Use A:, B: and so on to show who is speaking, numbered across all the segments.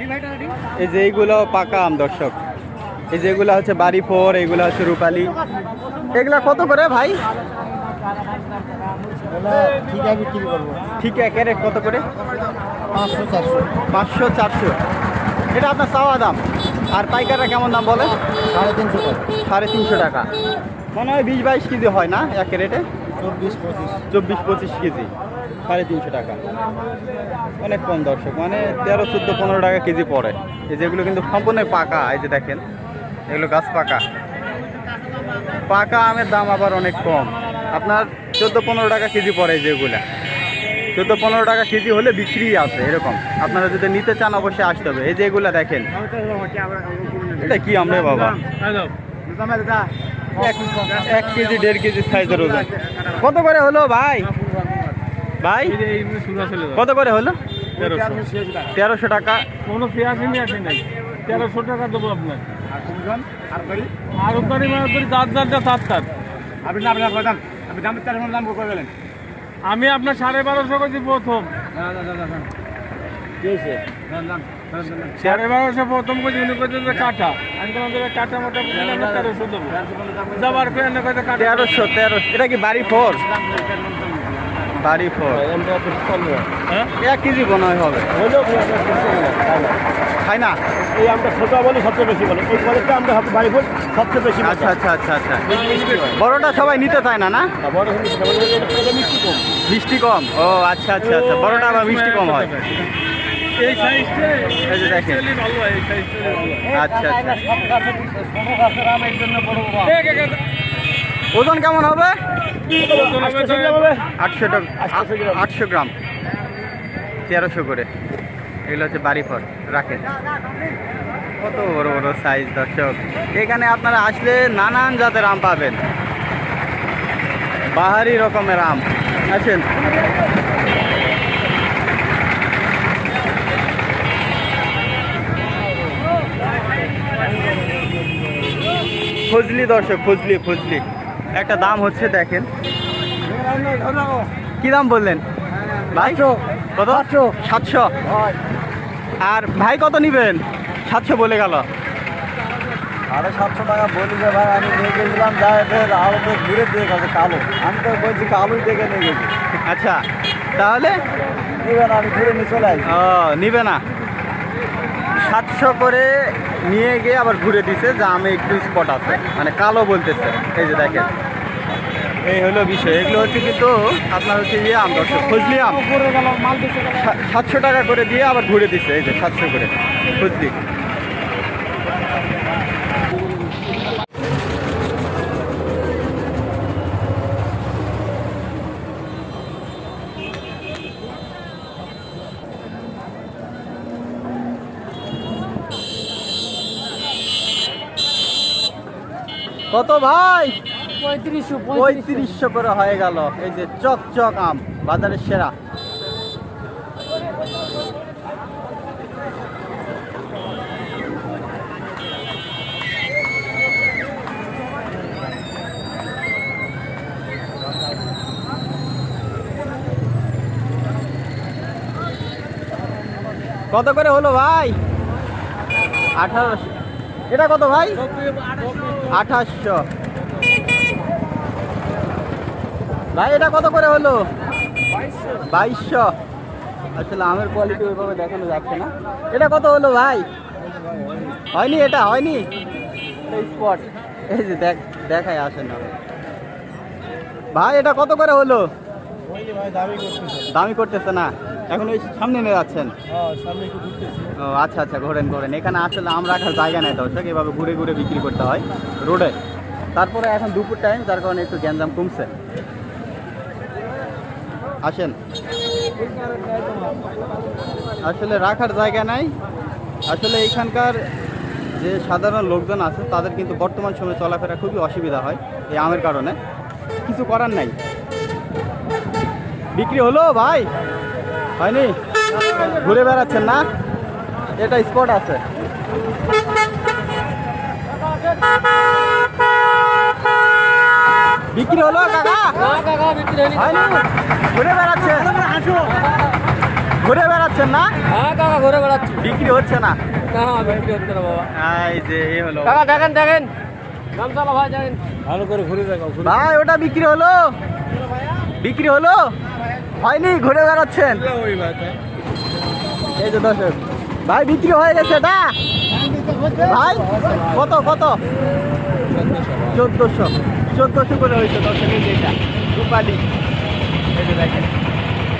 A: এই যে পাকা আম, দর্শক। এই যেগুলো হচ্ছে বাড়ি ফোর এইগুলো হচ্ছে রূপালি। এগুলা কত করে ভাই?
B: ঠিক আছে
A: রেট কত করে?
B: পাঁচশো চারশো।
A: পাঁচশো চারশো এটা আপনার চাওয়া দাম। আর পাইকাররা কেমন দাম বলে?
B: সাড়ে তিনশো
A: সাড়ে তিনশো টাকা। মনে হয় বিশ বাইশ কেজি হয় না এক রেটে?
B: চব্বিশ পঁচিশ।
A: চব্বিশ পঁচিশ কেজি। সাড়ে তিনশো টাকা। অনেক কম দর্শক মানে তেরো, চোদ্দ, পনেরো টাকা কেজি পড়ে। এই যেগুলো কিন্তু সম্পূর্ণ পাকা, এই যে দেখেন, এগুলো গাছ পাকা। পাকা আমের দাম আবার অনেক কম। আপনার চোদ্দ, পনেরো টাকা কেজি পড়ে যেগুলা। চোদ্দ, পনেরো টাকা কেজি হলে বিক্রি আছে, এরকম। আপনারা যদি নিতে চান, অবশ্যই আসতে হবে। এই যে এগুলা দেখেন, এটা কি আমরা বাবা? এক কেজি, দেড় কেজি সাইজের ওজন। কত করে হলো ভাই? ভাই কত করে হলো? তেরোশো। টাকা।
C: কোনো পেঁয়াজি নিয়ে আসে নাই। তেরোশো টাকা দেবো আপনার। আর ওখানে করি চার চারটা চার চার
B: আপনি আপনার কথা আপনি দাম তেরো দাম করে গেলেন।
C: আমি আপনার সাড়ে বারোশো কেজি প্রথম। সাড়ে বারোশো প্রথম কেজি উনি কেজি কাটা। আমি তোমাদের কাটা মোটা তেরোশো দেবো। যাবার করে
A: তেরোশো তেরোশো। এটা কি বাড়ি ফোর? বাড়ি ফোর
C: হ্যাঁ?
A: এক কেজি মনে হয় হবে। খাই না?
B: এই আমরা ছোট বলি সবচেয়ে বেশি বলে। এই কলেজটা আমরা বাড়ি ফুল সবচেয়ে বেশি
A: আচ্ছা আচ্ছা আচ্ছা আচ্ছা। বড়টা সবাই নিতে চায় না না?
B: বড় মিষ্টি কম।
A: মিষ্টি কম? ও আচ্ছা আচ্ছা আচ্ছা। বড়টা আবার মিষ্টি কম হয়।
C: এই সাইজটা
A: এই যে দেখেন।
C: এই সাইজটা
A: আচ্ছা আচ্ছা।
B: সব গাছের ছোট গাছের আম এর জন্য বড় বড়
C: এক এক এক-
A: ওজন কেমন হবে? আটশো টাকা, আটশো গ্রাম। তেরোশো করে। এগুলো হচ্ছে বাড়ি রাখেন। কত বড় বড় সাইজ দর্শক। এখানে আপনারা আসলে নানান জাতের আম পাবেন। বাহারি রকমের আম। আছেন? ফজলি দর্শক ফজলি ফজলি একটা দাম হচ্ছে দেখেন। কি দাম বললেন? ভাই কত?
B: সাতশো।
A: আর ভাই কত নিবেন? সাতশো বলে গেল।
B: সাড়ে সাতশো টাকা বলি যে ভাই আমি নিয়ে গেছিলাম যা এদের আরও ঘুরে দিয়ে গেছে কালো। আমি তো বলছি কালোই দেখে নিয়ে গেছি।
A: আচ্ছা তাহলে?
B: নিবেন আমি ঘুরে নিয়ে চলে আসি।
A: ও নিবে না। সাতশো করে নিয়ে গিয়ে আবার ঘুরে দিছে, যে আমি একটু স্পট আছে। মানে কালো বলতেছে। এই যে দেখেন। এই হলো বিষয়। এগুলো হচ্ছে কিন্তু আপনার হচ্ছে ইয়ে আম দর্শক। ফজলি আম। সাতশো টাকা করে দিয়ে আবার ঘুরে দিছে। এই যে সাতশো করে। ফজলি কত ভাই?
B: পঁয়ত্রিশশো
A: পঁয়ত্রিশশো করে হয়ে গেল। এই যে চক চক আম বাজারের সেরা। কত করে হলো ভাই? আঠারোশো। এটা কত ভাই? আঠাশশো। ভাই, এটা কত করে হলো? বাইশশো। আসলে আমের কোয়ালিটি ওইভাবে দেখানো যাচ্ছে না। এটা কত হলো ভাই? হয়নি এটা, হয়নি? স্পট এই যে দেখ দেখায় আসে না। ভাই, এটা কত করে হলো? দামি করতেছে না। এখন ওই সামনে নিয়ে যাচ্ছেন?
B: হ্যাঁ
A: ও আচ্ছা আচ্ছা ঘোরেন ঘোরেন। এখানে আসলে আম রাখার জায়গা নেই দর্শক এভাবে ঘুরে ঘুরে বিক্রি করতে হয় রোডে। তারপরে এখন দুপুর টাইম যার কারণে একটু গ্যাঞ্জাম কমছে। আসেন। আসলে রাখার জায়গা নাই। আসলে এইখানকার যে সাধারণ লোকজন আছে তাদের কিন্তু বর্তমান সময়ে চলাফেরা খুবই অসুবিধা হয় এই আমের কারণে। কিছু করার নাই। বিক্রি হলো ভাই? হয়নি? ঘুরে বেড়াচ্ছেন না? এটা স্পট আছে। বিক্রি হলো কাকা? হয়নি? ঘুরে বেড়াচ্ছে। ঘুরে বেড়াচ্ছেন না?
B: হ্যাঁ কাকা ঘুরে বেড়াচ্ছি।
A: বিক্রি হচ্ছে না।
B: বিক্রি হচ্ছে না বাবা।
A: এই যে এই হলো।
B: কাকা দেখেন দেখেন। ভাই দেখেন। ভালো করে ঘুরে
A: ভাই ওটা বিক্রি হলো। বিক্রি হলো? হয়নি, ঘুরে বেড়াচ্ছেন। এই যে দর্শক, ভাই বিক্রি হয়ে গেছে এটা ভাই, কত কত? চোদ্দশো চোদ্দশো করে হয়েছে দর্শক এই রূপালি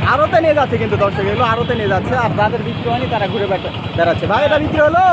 A: আরোতে নিয়ে যাচ্ছে কিন্তু দর্শক, এগুলো আরোতে নিয়ে যাচ্ছে, আর যাদের বিক্রি হয়নি, তারা ঘুরে বেড়া- বেড়াচ্ছে। ভাই, এটা বিক্রি হলো?